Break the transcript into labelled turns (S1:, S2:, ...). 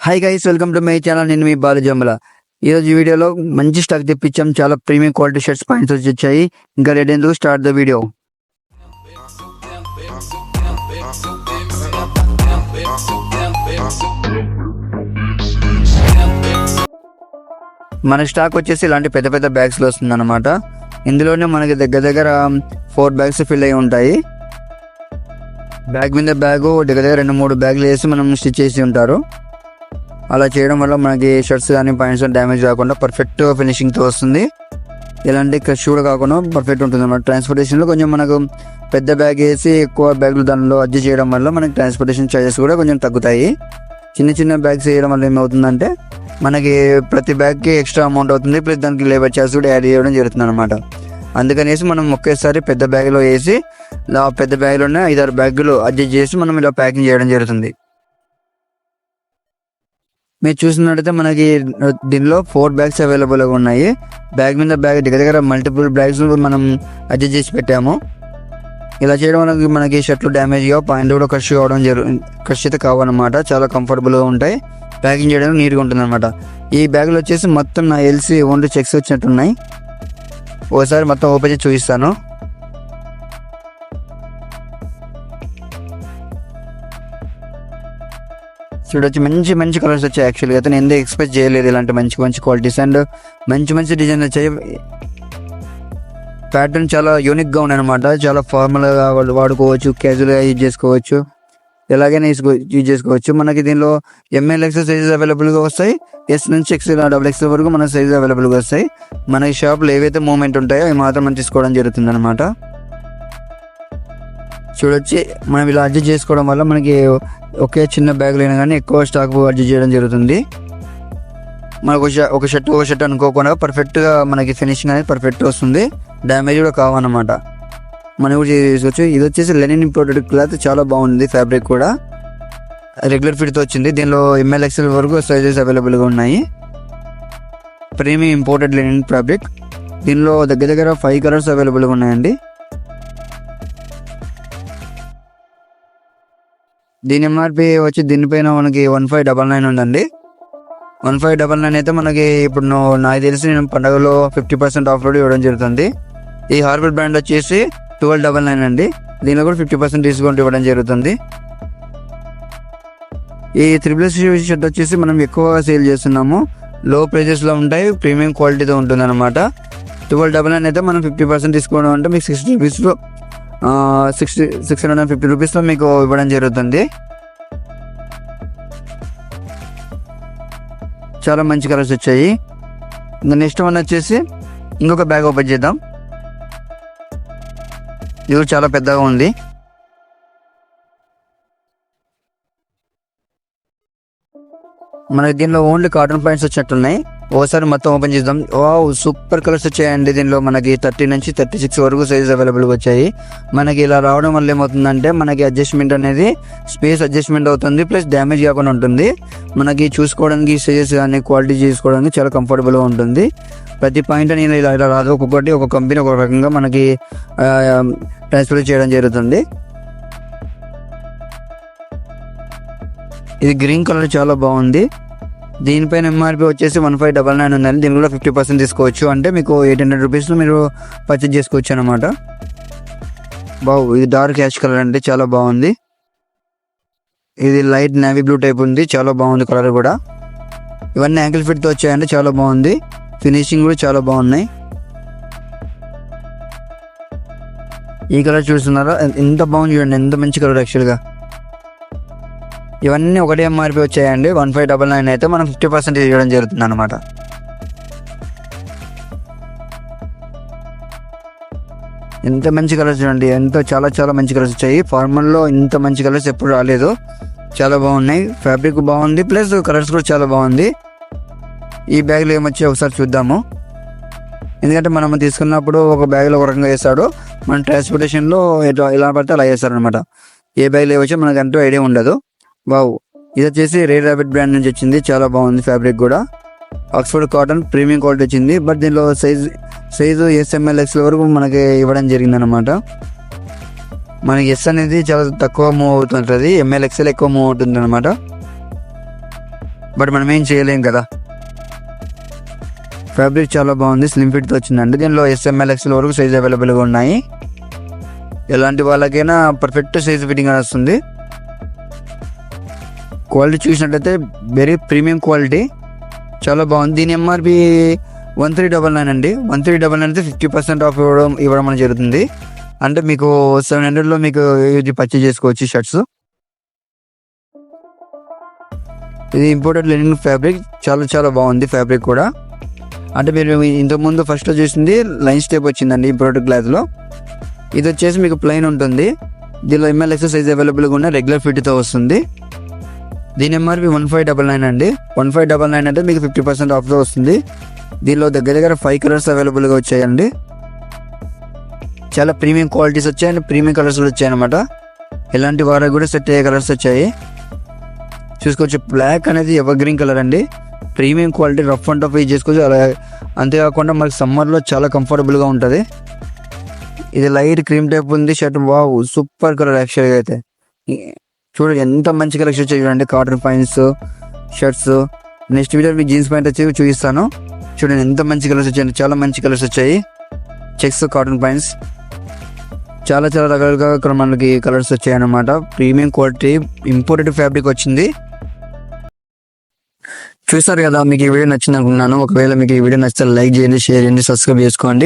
S1: Hi guys welcome to my channel నేను మీ బాలజమ్మల ఈరోజు వీడియోలో మంచి స్టాక్ తెప్పించాం. చాలా ప్రీమియం క్వాలిటీ షర్ట్స్ పాయింట్స్ వచ్చి వచ్చాయి. ఇంకా రెడీ ఎందుకు స్టార్ట్ ద వీడియో మన స్టాక్ వచ్చేసి ఇలాంటి పెద్ద పెద్ద బ్యాగ్స్లో వస్తుంది అనమాట ఇందులోనే మనకి దగ్గర దగ్గర ఫోర్ బ్యాగ్స్ ఫిల్ అయి ఉంటాయి. బ్యాగ్ మీద బ్యాగ్ దగ్గర దగ్గర రెండు మూడు బ్యాగ్లు వేసి మనం స్టిచ్ చేసి ఉంటారు. అలా చేయడం వల్ల మనకి షర్ట్స్ కానీ పాయింట్స్ డ్యామేజ్ కాకుండా పర్ఫెక్ట్ ఫినిషింగ్తో వస్తుంది. ఎలాంటి క్రష్ కూడా కాకుండా పర్ఫెక్ట్ ఉంటుంది అన్నమాట. ట్రాన్స్పోర్టేషన్లో కొంచెం మనకు పెద్ద బ్యాగ్ వేసి ఎక్కువ బ్యాగులు దానిలో అడ్జస్ట్ చేయడం వల్ల మనకి ట్రాన్స్పోర్టేషన్ చార్జెస్ కూడా కొంచెం తగ్గుతాయి. చిన్న చిన్న బ్యాగ్స్ వేయడం వల్ల ఏమవుతుందంటే మనకి ప్రతి బ్యాగ్కి ఎక్స్ట్రా అమౌంట్ అవుతుంది. ప్లస్ దానికి లేబర్ చార్జ్ కూడా యాడ్ చేయడం జరుగుతుంది అనమాట అందుకనేసి మనం ఒకేసారి పెద్ద బ్యాగ్లో వేసి ఇలా పెద్ద బ్యాగ్లోనే ఐదారు బ్యాగులు అడ్జస్ట్ చేసి మనం ఇలా ప్యాకింగ్ చేయడం జరుగుతుంది. మీరు చూసినట్టయితే మనకి దీనిలో ఫోర్ బ్యాగ్స్ అవైలబుల్గా ఉన్నాయి. బ్యాగ్ మీద బ్యాగ్ దగ్గర దగ్గర మల్టిపుల్ బ్యాగ్స్ మనం అడ్జస్ట్ చేసి పెట్టాము. ఇలా చేయడం వల్ల మనకి షర్ట్లు డ్యామేజ్గా పాయింట్ కూడా క్రష్ కావడం జరు క్రష్ అయితే కావన్నమాట. చాలా కంఫర్టబుల్గా ఉంటాయి. ప్యాకింగ్ చేయడానికి నీట్గా ఉంటుంది అనమాట ఈ బ్యాగ్లో వచ్చేసి మొత్తం నా ఎల్సి ఓన్లీ చెక్స్ వచ్చినట్టున్నాయి. ఓసారి మొత్తం ఓపెన్ చేసి చూపిస్తాను. చూడొచ్చు. మంచి మంచి కలర్స్ వచ్చాయి యాక్చువల్గా అయితే నేను ఎందుకు ఎక్స్పెక్ట్ చేయలేదు ఇలాంటి మంచి మంచి క్వాలిటీస్ అండ్ మంచి మంచి డిజైన్ వచ్చాయి. ప్యాటర్న్ చాలా యూనిక్గా ఉన్నాయి అనమాట చాలా ఫార్మల్గా వాళ్ళు వాడుకోవచ్చు క్యాజువల్గా యూజ్ చేసుకోవచ్చు. ఎలాగైనా యూజ్ చేసుకోవచ్చు. మనకి దీనిలో ఎంఎల్ ఎక్స్ సైజెస్ అవైలబుల్గా వస్తాయి. ఎస్ నుంచి ఎక్స్ఎల్ డబుల్ ఎక్స్ వరకు మన సైజెస్ అవైలబుల్గా వస్తాయి. మన షాప్లో ఏవైతే మూమెంట్ ఉంటాయో అవి మాత్రం మనం తీసుకోవడం జరుగుతుంది అనమాట చూడొచ్చి మనం ఇలా అడ్జస్ట్ చేసుకోవడం వల్ల మనకి ఒకే చిన్న బ్యాగులు అయినా కానీ ఎక్కువ స్టాక్ అడ్జస్ట్ చేయడం జరుగుతుంది. మనకు ఒక ఒక షర్ట్ ఒక షర్ట్ అనుకోకుండా పర్ఫెక్ట్గా మనకి ఫినిషింగ్ అనేది పర్ఫెక్ట్ వస్తుంది. డ్యామేజ్ కూడా కావన్నమాట. మనం కూడా చేసుకోవచ్చు. ఇది వచ్చేసి లెనిన్ ఇంపోర్టెడ్ క్లాత్ చాలా బాగుంది ఫ్యాబ్రిక్ కూడా. రెగ్యులర్ ఫిట్తో వచ్చింది. దీనిలో ఎంఎల్ ఎక్స్ఎల్ వరకు సైజెస్ అవైలబుల్గా ఉన్నాయి. ప్రీమియం ఇంపోర్టెడ్ లెనిన్ ఫ్యాబ్రిక్ దీనిలో దగ్గర దగ్గర ఫైవ్ కలర్స్ అవైలబుల్గా ఉన్నాయండి. దీని ఎంఆర్పి వచ్చి దీనిపైన మనకి వన్ ఫైవ్ డబల్ నైన్ ఉందండి. వన్ ఫైవ్ డబల్ నైన్ అయితే మనకి ఇప్పుడు నాకు తెలిసి నేను పండుగలో ఫిఫ్టీ పర్సెంట్ ఆఫ్ రోడ్ ఇవ్వడం జరుగుతుంది. ఈ హార్బర్ బ్రాండ్ వచ్చేసి ట్వెల్వ్ డబల్ నైన్ అండి. దీనిలో కూడా ఫిఫ్టీ పర్సెంట్ డిస్కౌంట్ ఇవ్వడం జరుగుతుంది. ఈ త్రిబుల్ షర్ట్ వచ్చేసి మనం ఎక్కువగా సేల్ చేస్తున్నాము. లో ప్రైజెస్లో ఉంటాయి ప్రీమియం క్వాలిటీతో ఉంటుంది అనమాట ట్వెల్వ్ డబల్ నైన్ అయితే మనం ఫిఫ్టీ పర్సెంట్ డిస్కౌంట్ అంటే మీకు సిక్స్టీ రూపీస్లో sixty six hundred and fifty రూపీస్లో మీకు ఇవ్వడం జరుగుతుంది. చాలా మంచి కలర్స్ వచ్చాయి. నెక్స్ట్ వన్ వచ్చేసి ఇంకొక బ్యాగ్ ఓపెన్ చేద్దాం. ఇది చాలా పెద్దగా ఉంది. మనకి దీనిలో ఓన్లీ కాటన్ పాయింట్స్ వచ్చినట్టున్నాయి. ఓసారి మొత్తం ఓపెన్ చేద్దాం. వావ్ సూపర్ కలర్స్ వచ్చాయండి దీనిలో. మనకి థర్టీ నుంచి థర్టీ సిక్స్ వరకు సైజ్ అవైలబుల్గా వచ్చాయి. మనకి ఇలా రావడం వల్ల ఏమవుతుందంటే మనకి అడ్జస్ట్మెంట్ అనేది స్పేస్ అడ్జస్ట్మెంట్ అవుతుంది ప్లస్ డ్యామేజ్ కాకుండా ఉంటుంది. మనకి చూసుకోవడానికి సైజెస్ కానీ క్వాలిటీ చేసుకోవడానికి చాలా కంఫర్టబుల్గా ఉంటుంది. ప్రతి పాయింట్ నేను ఇలా ఇలా రాదు. ఒక్కొక్కటి ఒక కంపెనీ ఒక రకంగా మనకి ట్రాన్స్ఫర్ చేయడం జరుగుతుంది. ఇది గ్రీన్ కలర్ చాలా బాగుంది. దీనిపైన ఎంఆర్పి వచ్చేసి వన్ ఫైవ్ డబల్ నైన్ ఉందండి. దీని కూడా ఫిఫ్టీ పర్సెంట్ తీసుకోవచ్చు. అంటే మీకు ఎయిట్ హండ్రెడ్ రూపీస్లో మీరు పర్చేజ్ చేసుకోవచ్చు అనమాట బావు ఇది డార్క్ యాష్ కలర్ అండి. చాలా బాగుంది. ఇది లైట్ నేవీ బ్లూ టైప్ ఉంది. చాలా బాగుంది కలర్ కూడా. ఇవన్నీ యాంకిల్ ఫిట్తో వచ్చాయంటే చాలా బాగుంది. ఫినిషింగ్ కూడా చాలా బాగున్నాయి. ఈ కలర్ చూస్తున్నారా? ఎంత బాగుంది చూడండి. ఎంత మంచి కలర్ యాక్చువల్గా ఇవన్నీ ఒకటే ఎంఆర్పి వచ్చాయండి. వన్ ఫైవ్ డబల్ నైన్ అయితే మనం ఫిఫ్టీ పర్సెంట్ ఇవ్వడం జరుగుతుంది అనమాట ఎంత మంచి కలర్స్ చూడండి. ఎంత చాలా చాలా మంచి కలర్స్ వచ్చాయి. ఫార్మల్లో ఇంత మంచి కలర్స్ ఎప్పుడు రాలేదు. చాలా బాగున్నాయి. ఫ్యాబ్రిక్ బాగుంది. ప్లస్ కలర్స్ కూడా చాలా బాగుంది. ఈ బ్యాగ్లో ఏమొచ్చాయి ఒకసారి చూద్దాము. ఎందుకంటే మనం తీసుకున్నప్పుడు ఒక బ్యాగ్లో ఒక రకంగా వేస్తాడు. మన ట్రాన్స్పోర్టేషన్లో ఎలా పడితే అలా వేస్తారనమాట ఏ బ్యాగ్లో ఏమొచ్చో మనకు అంటూ ఐడియా ఉండదు. వావ్. ఇది వచ్చేసి రే ర్యాబిట్ బ్రాండ్ నుంచి వచ్చింది. చాలా బాగుంది ఫ్యాబ్రిక్ కూడా. ఆక్స్ఫర్డ్ కాటన్ ప్రీమియం క్వాలిటీ వచ్చింది. బట్ దీనిలో size size S M L X వరకు మనకి ఇవ్వడం జరిగింది అనమాట మనకి ఎస్ అనేది చాలా తక్కువ మూవ్ అవుతుంటుంది. ఎంఎల్ ఎక్స్ఎల్ ఎక్కువ మూవ్ అవుతుంది అనమాట బట్ మనం ఏం చేయలేం కదా. ఫ్యాబ్రిక్ చాలా బాగుంది. స్లిమ్ ఫిట్తో వచ్చిందండి. దీనిలో ఎస్ఎంఎల్ ఎక్స్ఎల్ వరకు సైజ్ అవైలబుల్గా ఉన్నాయి. ఎలాంటి వాళ్ళకైనా పర్ఫెక్ట్ సైజ్ ఫిట్టింగ్ వస్తుంది. క్వాలిటీ చూసినట్లయితే వెరీ ప్రీమియం క్వాలిటీ. చాలా బాగుంది. దీని MRP one three double nine అండి. వన్ త్రీ డబల్ నైన్ అయితే ఫిఫ్టీ పర్సెంట్ ఆఫ్ ఇవ్వడం ఇవ్వడం అనేది జరుగుతుంది. అంటే మీకు సెవెన్ హండ్రెడ్లో మీకు ఇది పర్చేజ్ చేసుకోవచ్చు షర్ట్స్ ఇది ఇంపోర్టెడ్ లెనిన్ ఫ్యాబ్రిక్ చాలా చాలా బాగుంది ఫ్యాబ్రిక్ కూడా. అంటే మీరు ఇంతకుముందు ఫస్ట్లో చూసింది లైన్ స్టెప్ వచ్చిందండి ఇంపోర్టెడ్ క్లాత్లో ఇది వచ్చేసి మీకు ప్లెయిన్ ఉంటుంది. దీనిలో ఎంఎల్ ఎక్సర్సైజ్ అవైలబుల్గా ఉన్న రెగ్యులర్ ఫిట్తో వస్తుంది. దీని MRP one five double nine అండి. వన్ ఫైవ్ డబల్ నైన్ అంటే మీకు ఫిఫ్టీ పర్సెంట్ ఆఫ్లో వస్తుంది. దీనిలో దగ్గర దగ్గర ఫైవ్ కలర్స్ అవైలబుల్గా వచ్చాయండి. చాలా ప్రీమియం క్వాలిటీస్ వచ్చాయి అండ్ ప్రీమియం కలర్స్ కూడా వచ్చాయి అనమాట ఇలాంటి వారికి కూడా సెట్ అయ్యే కలర్స్ వచ్చాయి. చూసుకోవచ్చు బ్లాక్ అనేది ఎవర్ గ్రీన్ కలర్ అండి. Premium quality rough and tough use చేసుకోవచ్చు. అలా అంతేకాకుండా మనకి సమ్మర్లో చాలా కంఫర్టబుల్గా ఉంటుంది. ఇది లైట్ క్రీమ్ టైప్ ఉంది. షర్ట్ వావ్ సూపర్ కలర్ యాక్చువల్గా అయితే. చూడండి ఎంత మంచి కలెక్షన్ వచ్చాయి చూడండి. Cotton points shirts next video మీకు జీన్స్ ప్యాంట్ వచ్చి చూపిస్తాను. చూడండి ఎంత మంచి కలర్స్ వచ్చాయి చాలా మంచి కలర్స్ వచ్చాయి. చెక్స్ కాటన్ పాయింట్స్ చాలా చాలా రకాలుగా ఇక్కడ మనకి కలర్స్ వచ్చాయి అన్నమాట ప్రీమియం క్వాలిటీ ఇంపోర్టెడ్ ఫ్యాబ్రిక్ వచ్చింది. చూస్తారు కదా మీకు ఈ వీడియో నచ్చింది అనుకున్నాను ఒకవేళ మీకు ఈ వీడియో నచ్చితే లైక్ చేయండి షేర్ చేయండి సబ్స్క్రైబ్ చేసుకోండి.